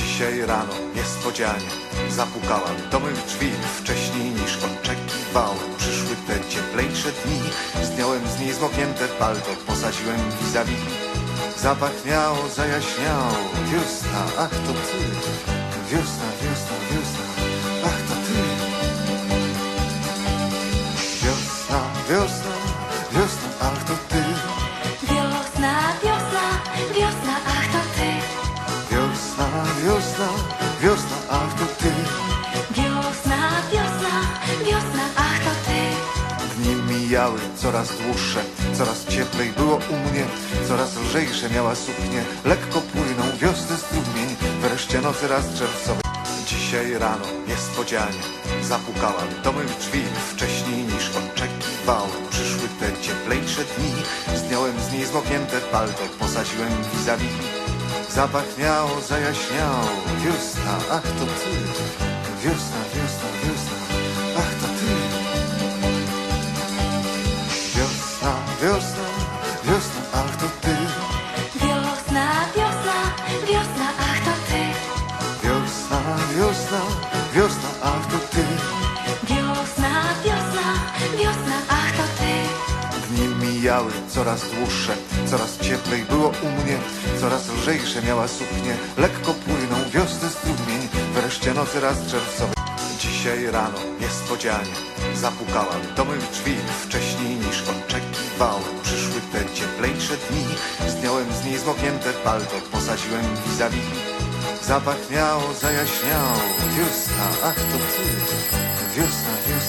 Dzisiaj rano niespodzianie zapukałam do mych drzwi. Wcześniej niż oczekiwałem Przyszły te cieplejsze dni. Zdjąłem z niej zmoknięte palto Posadziłem vis-a-vis. Zapach miał, zajaśniał Wiosna, ach to ty? Wiosna, wiosna, wiosna mijały coraz dłuższe, coraz cieplej było u mnie, coraz lżejsze miała suknie, lekko płynął wiosny strumień, wreszcie nocy raz czerwcowej. Dzisiaj rano niespodzianie zapukałam do mych drzwi, wcześniej niż oczekiwałem. Przyszły te cieplejsze dni, zdjąłem z niej zmoknięte palto, posadziłem vis-a-vis. Zapach miał, zajaśniał, wiosna, ach to ty, wiosna, wiosna, wiosna, wiosna, ach to ty. Dni mijały coraz dłuższe, coraz cieplej było u mnie Coraz lżejsze miała suknie, lekko płynął wiosny strumień Wreszcie nocy raz czerwcowej Dzisiaj rano niespodzianie zapukałam do mych drzwi. Wcześniej niż oczekiwałem Przyszły te cieplejsze dni. Zdjąłem z niej zmoknięte palto Posadziłem vis-a-vis. Zapach miał, zajaśniał Wiosna, ach to ty. Wiosna, wiosna